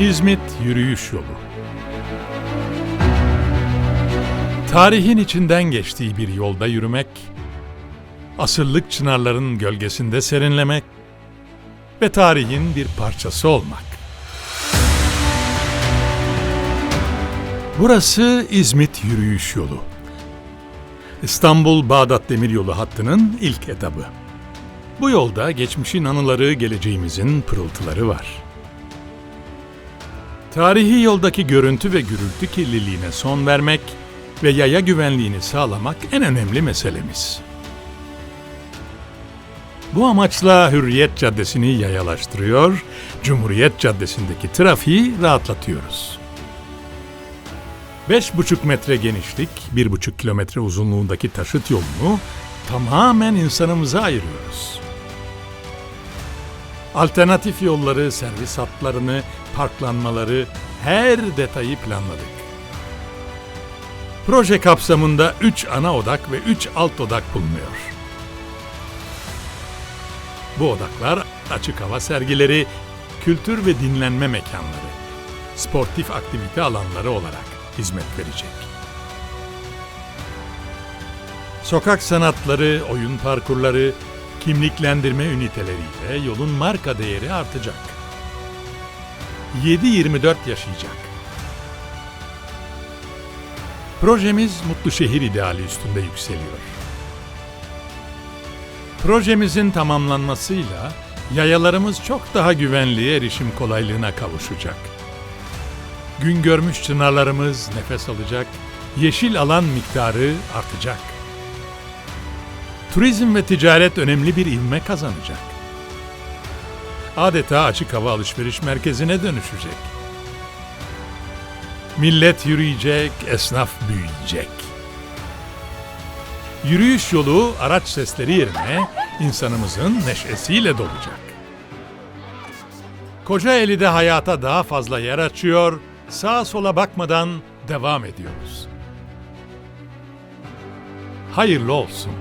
İzmit Yürüyüş Yolu Tarihin içinden geçtiği bir yolda yürümek, asırlık çınarların gölgesinde serinlemek ve tarihin bir parçası olmak. Burası İzmit Yürüyüş Yolu. İstanbul-Bağdat Demiryolu hattının ilk etabı. Bu yolda geçmişin anıları, geleceğimizin pırıltıları var. Tarihi yoldaki görüntü ve gürültü kirliliğine son vermek ve yaya güvenliğini sağlamak en önemli meselemiz. Bu amaçla Hürriyet Caddesi'ni yayalaştırıyor, Cumhuriyet Caddesi'ndeki trafiği rahatlatıyoruz. 5,5 metre genişlik, 1,5 kilometre uzunluğundaki taşıt yolunu tamamen insanımıza ayırıyoruz. Alternatif yolları, servis hatlarını, parklanmaları, her detayı planladık. Proje kapsamında 3 ana odak ve 3 alt odak bulunuyor. Bu odaklar açık hava sergileri, kültür ve dinlenme mekanları, sportif aktivite alanları olarak hizmet verecek. Sokak sanatları, oyun parkurları, kimliklendirme üniteleriyle yolun marka değeri artacak. 7-24 yaşayacak. Projemiz mutlu şehir ideali üstünde yükseliyor. Projemizin tamamlanmasıyla yayalarımız çok daha güvenli erişim kolaylığına kavuşacak. Gün görmüş çınarlarımız nefes alacak, yeşil alan miktarı artacak. Turizm ve ticaret önemli bir ivme kazanacak. Adeta açık hava alışveriş merkezine dönüşecek. Millet yürüyecek, esnaf büyüyecek. Yürüyüş yolu araç sesleri yerine insanımızın neşesiyle dolacak. Kocaeli'de hayata daha fazla yer açıyor, sağa sola bakmadan devam ediyoruz. Hayırlı olsun.